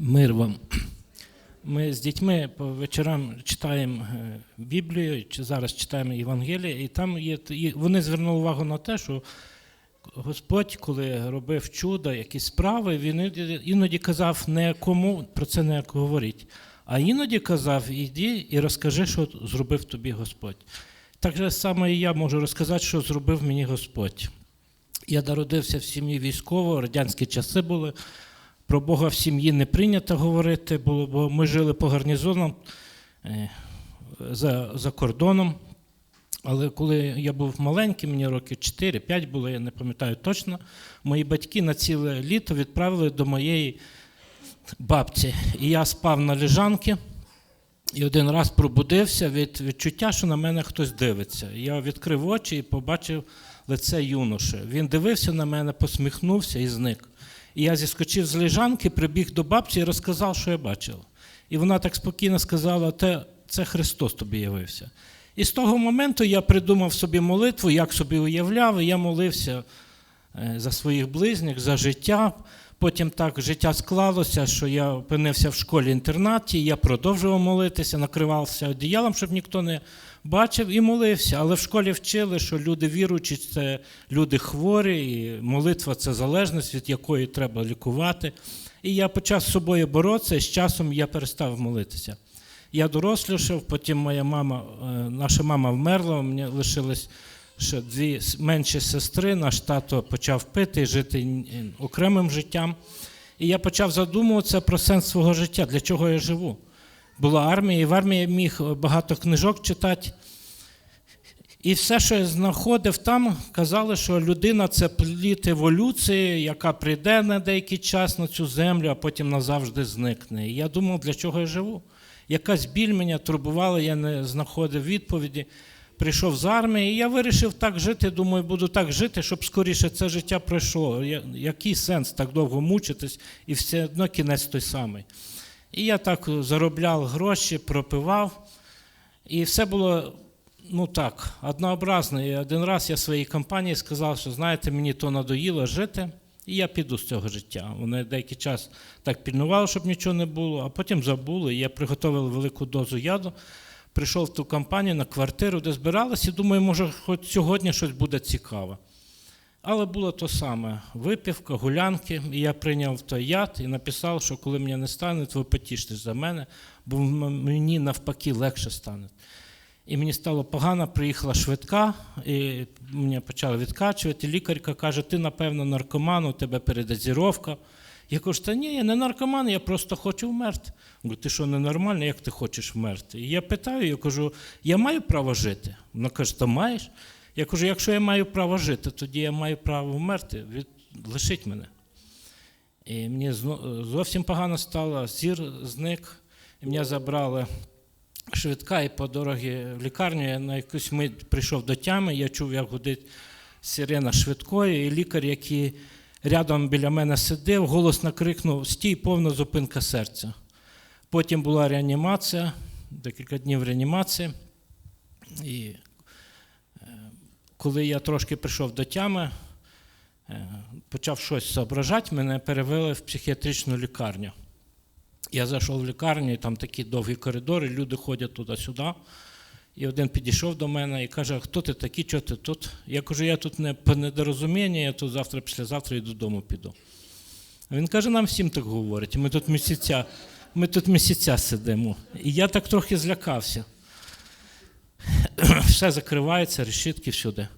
Мир вам. Ми з дітьми по вечорам читаємо е, Біблію, чи зараз читаємо Євангеліє, і там є і вони звернули увагу на те, що Господь, коли робив чудо, якісь справи, він іноді- казав не кому про це не говорить, а іноді казав: іди і розкажи, що зробив тобі Господь. Так же саме і я можу розказати, що зробив мені Господь. Я народився в сім'ї військового, радянські часи були. Про Бога в сім'ї не прийнято говорити, було, бо ми жили по гарнізонам е, за, за кордоном. Але коли я був маленький, мені роки 4-5 було, я не пам'ятаю точно, мої батьки на ціле літо відправили до моєї бабці. І я спав на лежанці, і один раз пробудився від відчуття, що на мене хтось дивиться. Я відкрив очі і побачив лице юноші. Він дивився на мене, посміхнувся і зник. І я зіскочив з лежанки, прибіг до бабці і розказав, що я бачив. І вона так спокійно сказала: «Те- це Христос тобі явився. І з того моменту я придумав собі молитву, як собі уявляв, і я молився е, за своїх близніх, за життя. Потім так життя склалося, що я опинився в школі-інтернаті, я продовжував молитися, накривався одіялом, щоб ніхто не бачив, і молився. Але в школі вчили, що люди віруючі це люди хворі, і молитва це залежність, від якої треба лікувати. І я почав з собою боротися, і з часом я перестав молитися. Я дорослішав, потім моя мама, е, наша мама вмерла, у мене лишились ще дві менші сестри, наш тато почав пити жити окремим життям. І я почав задумуватися про сенс свого життя, для чого я живу. Була армія, і в армії міг багато книжок читати. І все, що я знаходив там, казали, що людина це плід еволюції, яка прийде на деякий час на цю землю, а потім назавжди зникне. І я думав, для чого я живу. Якась біль мене турбувала, я не знаходив відповіді. Прийшов з армії, і я вирішив так жити. Думаю, буду так жити, щоб скоріше це життя пройшло. Який сенс так довго мучитись, і все одно кінець той самий. І я так заробляв гроші, пропивав. І все було ну так, однообразно. І один раз я своїй компанії сказав, що знаєте, мені то надоїло жити, і я піду з цього життя. Вони деякий час так пільнували, щоб нічого не було, а потім забули. Я приготував велику дозу яду. Прийшов в ту компанію на квартиру, де збиралися, і думаю, може, хоч сьогодні щось буде цікаве. Але було то саме: випівка, гулянки. І я прийняв той яд і написав, що коли мене не стане, то ви потіште за мене, бо мені навпаки легше стане. І мені стало погано, приїхала швидка, і мене почали відкачувати. Лікарка каже: ти, напевно, наркоман, у тебе передозіровка. Я кажу, та ні, я не наркоман, я просто хочу вмерти. Говорю, ти що, ненормальний, як ти хочеш вмерти? І я питаю, я кажу, я маю право жити? Вона каже, то маєш. Я кажу, якщо я маю право жити, тоді я маю право вмерти, від... лишіть мене. І мені зовсім погано стало, зір зник, і мене забрали швидка, і по дорозі в лікарню я на якусь мить прийшов до тями, я чув, як гудить сирена швидкої, і лікар, який рядом біля мене сидив, голосно крикнув: Стій, повна зупинка серця. Потім була реанімація, декілька днів реанімації. І е, коли я трошки прийшов до тями, е, почав щось зображати, мене перевели в психіатричну лікарню. Я зайшов в лікарню, і там такі довгі коридори, люди ходять туди-сюди. І один підійшов до мене і каже: хто ти такий, що ти тут? Я кажу, я тут не по недорозуміння, я тут завтра, післязавтра і додому піду. А він каже, нам всім так говорять. Ми тут місяця, ми тут місяця сидимо. І я так трохи злякався. Все закривається, решітки всюди.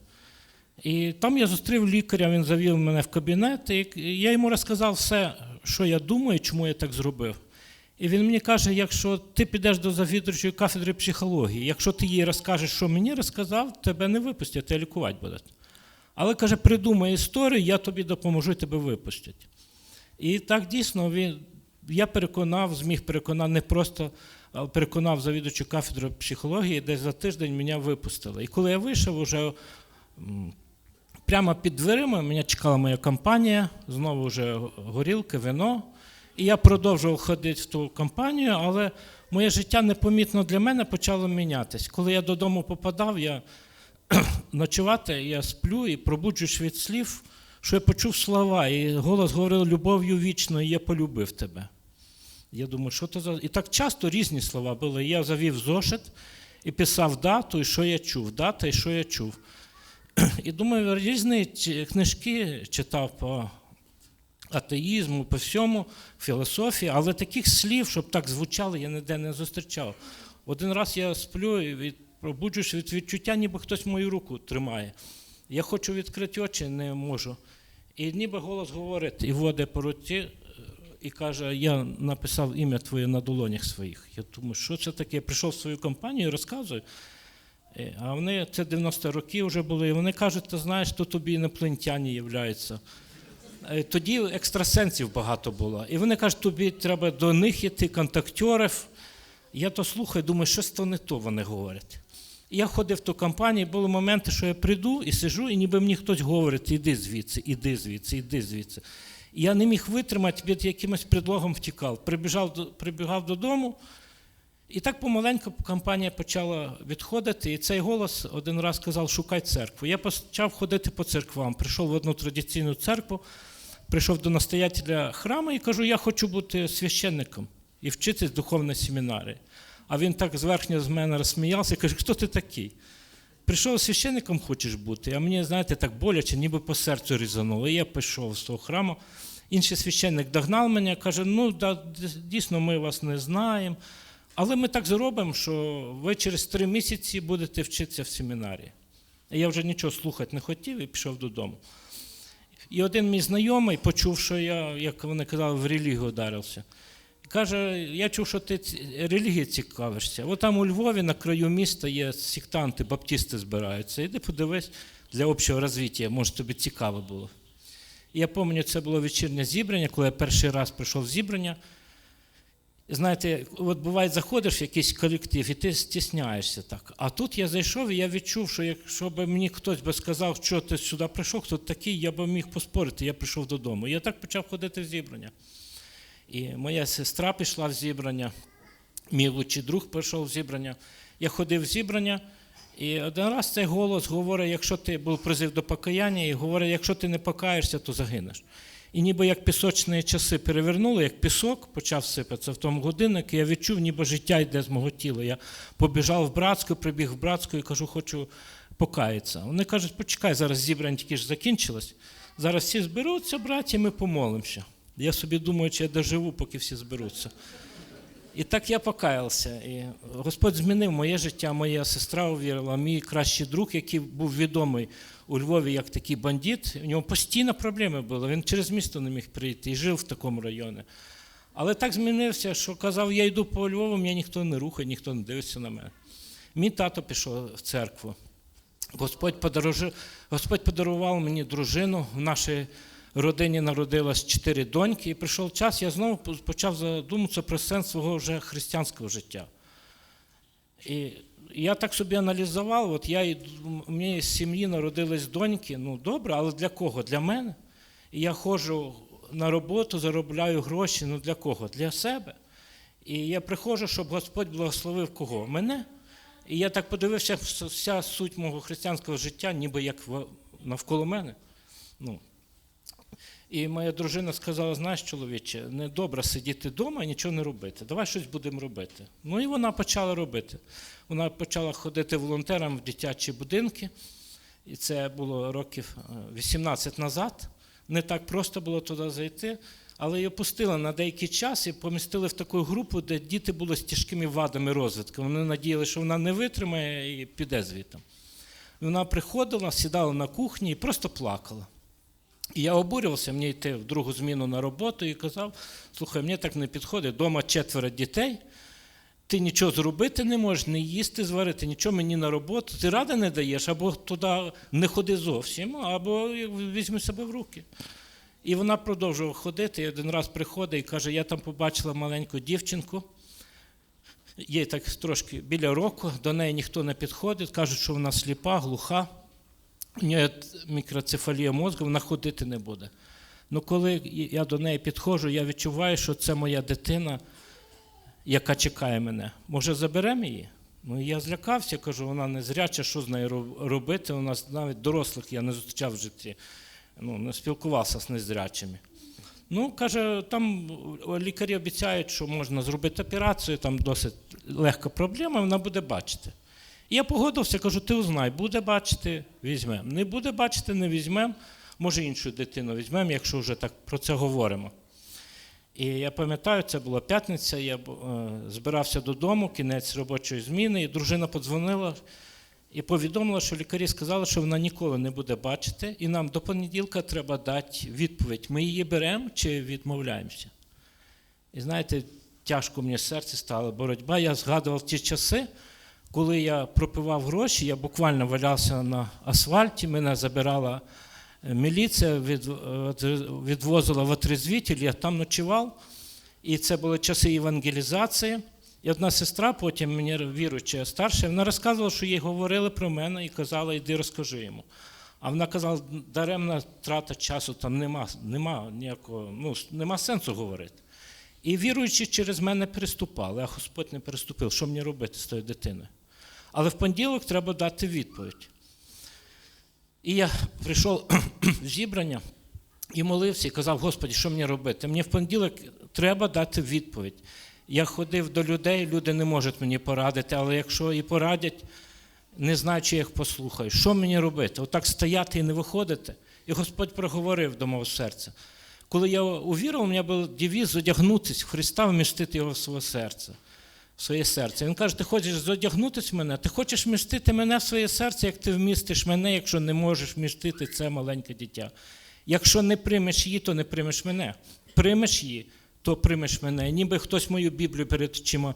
І там я зустрів лікаря, він завів мене в кабінет, і я йому розказав все, що я думаю, чому я так зробив. І він мені каже: якщо ти підеш до завідувачої кафедри психології, якщо ти їй розкажеш, що мені розказав, тебе не випустять, тебе лікувати будуть. Але каже, придумай історію, я тобі допоможу, і тебе випустять. І так дійсно він, я переконав, зміг переконати не просто переконав завідувачу кафедри психології, десь за тиждень мене випустили. І коли я вийшов, уже прямо під дверима мене чекала моя компанія, знову вже горілки, вино. І я продовжував ходити в ту компанію, але моє життя непомітно для мене почало мінятися. Коли я додому попадав, я ночувати, я сплю і пробуджуюсь від слів, що я почув слова, і голос говорив любов'ю вічною, я полюбив тебе. Я думаю, що це за. І так часто різні слова були. Я завів зошит і писав дату, і що я чув, дата і що я чув. І думаю, різні книжки читав по атеїзму, по всьому, філософії, але таких слів, щоб так звучало, я ніде не зустрічав. Один раз я сплю і від, пробуджуюсь від відчуття, ніби хтось мою руку тримає. Я хочу відкрити очі, не можу. І ніби голос говорить і водить по руці і каже: Я написав ім'я твоє на долонях своїх. Я думаю, що це таке? Я прийшов в свою компанію і розказую. Е, А вони це 90 років вже були, і вони кажуть, ти знаєш, то тобі інопланетяні являються. Е, Тоді екстрасенсів багато було. І вони кажуть, тобі треба до них йти, контактерів. Я то слухаю, думаю, щось то не то вони говорять. Я ходив в ту компанію, були моменти, що я прийду і сижу, і ніби мені хтось говорить, іди звідси, іди звідси, іди звідси. І я не міг витримати, від якимось предлогом втікав. Прибіжав, прибігав додому, і так помаленьку компанія почала відходити, і цей голос один раз сказав: шукай церкву. Я почав ходити по церквам. Прийшов в одну традиційну церкву, прийшов до настоятеля храму і кажу, я хочу бути священником і вчитись в духовній семінарії. А він так зверхньо з мене розсміявся і каже, хто ти такий? Прийшов священником хочеш бути, а мені, знаєте, так боляче, ніби по серцю різануло. І я пішов з того храму. Інший священник догнав мене, каже: ну, да, дійсно, ми вас не знаємо. Але ми так зробимо, що ви через три місяці будете вчитися в семінарії. І я вже нічого слухати не хотів і пішов додому. І один мій знайомий почув, що я, як вони казали, в релігію ударився. Каже, я чув, що ти релігією цікавишся. От там у Львові на краю міста є сектанти, баптісти збираються. Іди подивись для общого розвиття, може тобі цікаво було. Я пам'ятаю, це було вечірнє зібрання, коли я перший раз прийшов в зібрання. Знаєте, от буває, заходиш в якийсь колектив, і ти стісняєшся так. А тут я зайшов, і я відчув, що якщо б мені хтось би сказав, що ти сюди прийшов, хто такий, я б міг поспорити, я прийшов додому. І я так почав ходити в зібрання. І моя сестра пішла в зібрання, мій лучший друг пішов в зібрання. Я ходив в зібрання, і один раз цей голос говорить, якщо ти був призив до покаяння, і говорить, якщо ти не покаєшся, то загинеш. І ніби як пісочні часи перевернули, як пісок почав сипатися в тому годинник, і я відчув, ніби життя йде з мого тіла. Я побіжав в братську, прибіг в братську і кажу, хочу покаятися. Вони кажуть, почекай, зараз зібрання тільки ж закінчилось. Зараз всі зберуться, браті, ми помолимося. Я собі думаю, чи я доживу, поки всі зберуться. І так я покаявся. І Господь змінив моє життя, моя сестра увірила, мій кращий друг, який був відомий у Львові як такий бандит, у нього постійно проблеми були. Він через місто не міг прийти і жив в такому районі. Але так змінився, що казав, я йду по Львову, мене ніхто не рухає, ніхто не дивиться на мене. Мій тато пішов в церкву. Господь, подорожив, Господь подарував мені дружину. В нашій родині народилось чотири доньки, і прийшов час, я знову почав задумуватися про сенс свого вже християнського життя. І я так собі аналізував, от я, у мене з сім'ї народились доньки, ну добре, але для кого? Для мене. І я ходжу на роботу, заробляю гроші, ну для кого? Для себе. І я приходжу, щоб Господь благословив кого? Мене. І я так подивився, вс- вся суть мого християнського життя, ніби як навколо мене. Ну. І моя дружина сказала: знаєш, чоловіче, не добре сидіти вдома і нічого не робити. Давай щось будемо робити. Ну і вона почала робити. Вона почала ходити волонтером в дитячі будинки. І це було років е, 18 назад. Не так просто було туди зайти, але її пустили на деякий час і помістили в таку групу, де діти були з тяжкими вадами розвитку. Вони надіялися, що вона не витримає і піде звідти. Вона приходила, сідала на кухні і просто плакала. І я обурювався мені йти в другу зміну на роботу і казав: слухай, мені так не підходить, вдома четверо дітей, ти нічого зробити не можеш, не їсти, зварити, нічого мені на роботу, ти ради не даєш, або туди не ходи зовсім, або візьми себе в руки. І вона продовжувала ходити. І один раз приходить і каже: я там побачила маленьку дівчинку. Їй так трошки біля року, до неї ніхто не підходить, кажуть, що вона сліпа, глуха, мікроцефалія мозку, вона ходити не буде. Ну, коли я до неї підходжу, я відчуваю, що це моя дитина, яка чекає мене. Може, заберемо її? Ну, я злякався, кажу, вона не зряча, що з нею робити. У нас навіть дорослих я не зустрічав в житті, ну, не спілкувався з незрячими. Ну, каже, там лікарі обіцяють, що можна зробити операцію, там досить легка проблема, вона буде бачити. І я погодився, кажу, ти узнай, буде бачити, візьмемо. Не буде бачити, не візьмемо. Може, іншу дитину візьмемо, якщо вже так про це говоримо. І я пам'ятаю, це була п'ятниця, я е, збирався додому, кінець робочої зміни, і дружина подзвонила і повідомила, що лікарі сказали, що вона ніколи не буде бачити, і нам до понеділка треба дати відповідь: ми її беремо чи відмовляємося. І знаєте, тяжко мені серце стало боротьба. Я згадував ті часи, коли я пропивав гроші, я буквально валявся на асфальті, мене забирала е, міліція, відвозила в отрезвитель, я там ночував. І це були часи евангелізації. І одна сестра, потім мені віруюча старша, вона розказувала, що їй говорили про мене і казала, йди розкажи йому. А вона казала, даремна трата часу, там нема, нема ніякого, ну, нема сенсу говорити. І віруючі через мене переступали, а Господь не переступив. Що мені робити з тою дитиною? Але в понеділок треба дати відповідь. І я прийшов в зібрання і молився, і казав, Господі, що мені робити? Мені в понеділок треба дати відповідь. Я ходив до людей, люди не можуть мені порадити, але якщо і порадять, не знаю, чи я їх послухаю. Що мені робити? Отак стояти і не виходити. І Господь проговорив до мого серця. Коли я увірував, у мене був девіз задягнутися в Христа, вмістити його в своє серце. Своє серце. Він каже: ти хочеш задягнутися в мене, ти хочеш вмістити мене в своє серце, як ти вмістиш мене, якщо не можеш вмістити це маленьке дитя. Якщо не приймеш її, то не приймеш мене. Приймеш її, то приймеш мене. Ніби хтось мою Біблію перед очима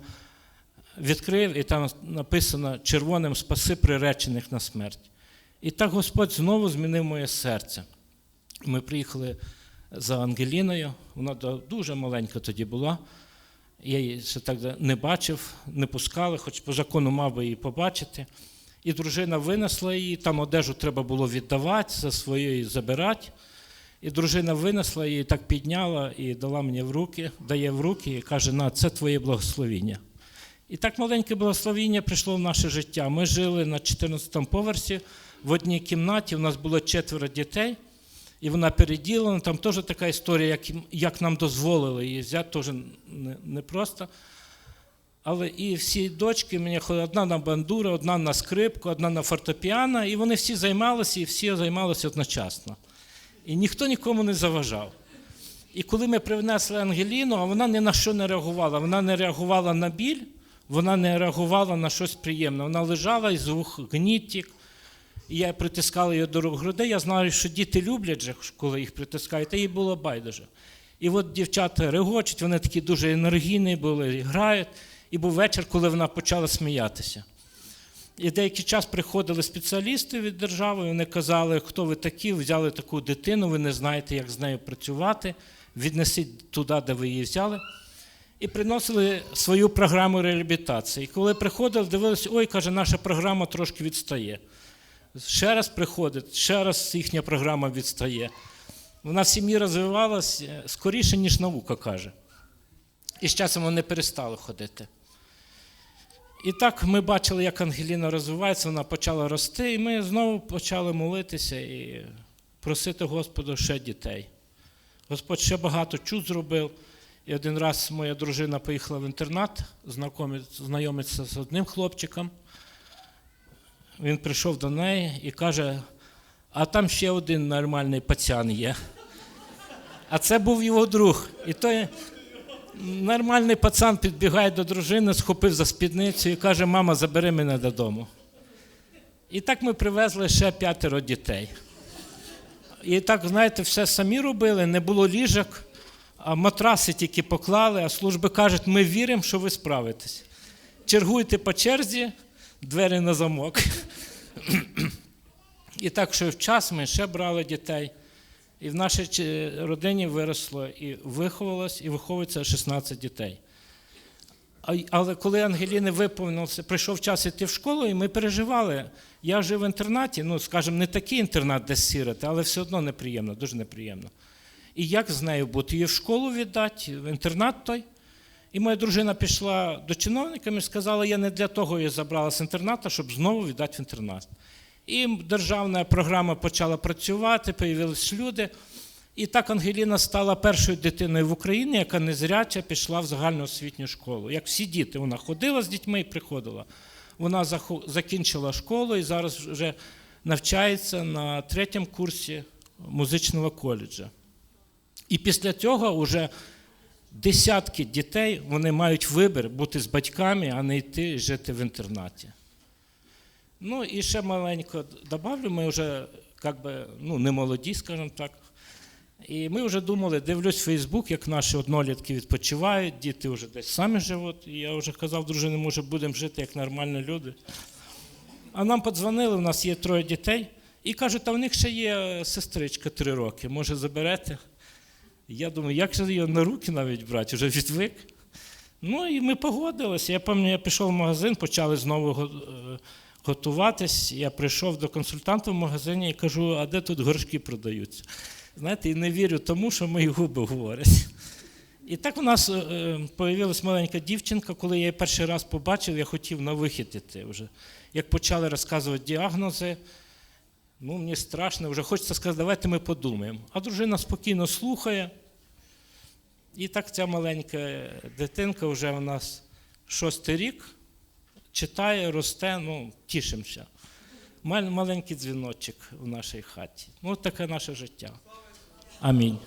відкрив, і там написано червоним спаси приречених на смерть. І так Господь знову змінив моє серце. Ми приїхали за Ангеліною, вона дуже маленька тоді була. Я її ще так не бачив, не пускали, хоч по закону мав би її побачити. І дружина винесла її, там одежу треба було віддавати, за своєю забирати. І дружина винесла її, так підняла і дала мені в руки, дає в руки і каже: на, це твоє благословіння. І так маленьке благословіння прийшло в наше життя. Ми жили на 14-му поверсі в одній кімнаті, у нас було четверо дітей, і вона переділена. Там теж така історія, як, як нам дозволили її взяти, теж непросто. Не Але і всі дочки, мені одна на бандуру, одна на скрипку, одна на фортепіано, і вони всі займалися, і всі займалися одночасно. І ніхто нікому не заважав. І коли ми привнесли Ангеліну, а вона ні на що не реагувала. Вона не реагувала на біль, вона не реагувала на щось приємне. Вона лежала і звук гнітік. І я притискала її до грудей. Я знаю, що діти люблять, коли їх притискають, а їй було байдуже. І от дівчата регочуть, вони такі дуже енергійні були, грають. І був вечір, коли вона почала сміятися. І деякий час приходили спеціалісти від держави, вони казали, хто ви такі, взяли таку дитину, ви не знаєте, як з нею працювати, віднесіть туди, де ви її взяли. І приносили свою програму реабілітації. І коли приходили, дивилися, ой, каже, наша програма трошки відстає. Ще раз приходить, ще раз їхня програма відстає. Вона в сім'ї розвивалася скоріше, ніж наука каже. І з часом вони перестали ходити. І так ми бачили, як Ангеліна розвивається, вона почала рости, і ми знову почали молитися і просити Господу ще дітей. Господь ще багато чуд зробив. І один раз моя дружина поїхала в інтернат, знайомитися з одним хлопчиком. Він прийшов до неї і каже: а там ще один нормальний пацан є. А це був його друг. І той нормальний пацан підбігає до дружини, схопив за спідницю і каже, мама, забери мене додому. І так ми привезли ще п'ятеро дітей. І так, знаєте, все самі робили, не було ліжок, а матраси тільки поклали, а служби кажуть, ми віримо, що ви справитесь. Чергуйте по черзі, двері на замок. І так, що в час ми ще брали дітей. І в нашій родині виросло і виховалось, і виховується 16 дітей. Але коли Ангеліни виповнився, прийшов час йти в школу, і ми переживали. Я жив в інтернаті, ну, скажімо, не такий інтернат, де сіроти, але все одно неприємно, дуже неприємно. І як з нею бути? Її в школу віддати, в інтернат той. І моя дружина пішла до чиновників і сказала, я не для того її забрала з інтернату, щоб знову віддати в інтернат. І державна програма почала працювати, появились люди. І так Ангеліна стала першою дитиною в Україні, яка незряча пішла в загальноосвітню школу. Як всі діти, вона ходила з дітьми і приходила. Вона закінчила школу і зараз вже навчається на третьому курсі музичного коледжа. І після цього вже десятки дітей вони мають вибір бути з батьками, а не йти жити в інтернаті. Ну і ще маленько добавлю, ми вже як би, ну, не молоді, скажімо так. І ми вже думали, дивлюсь Фейсбук, як наші однолітки відпочивають, діти вже десь самі живуть. І я вже казав, дружині, може, будемо жити як нормальні люди. А нам подзвонили, у нас є троє дітей, і кажуть, а в них ще є сестричка три роки, може заберете? Я думаю, як же її на руки навіть брати, вже відвик. Ну і ми погодилися. Я пам'ятаю, я пішов в магазин, почали знову е, готуватись. Я прийшов до консультанта в магазині і кажу, а де тут горшки продаються? Знаєте, і не вірю тому, що мої губи говорять. І так у нас е, появилась маленька дівчинка, коли я її перший раз побачив, я хотів на вихід іти вже. Як почали розказувати діагнози, ну мені страшно, вже хочеться сказати, давайте ми подумаємо. А дружина спокійно слухає. І так ця маленька дитинка вже у нас шостий рік читає, росте, ну, тішимося. Маленький дзвіночок в нашій хаті. Ну, таке наше життя. Амінь.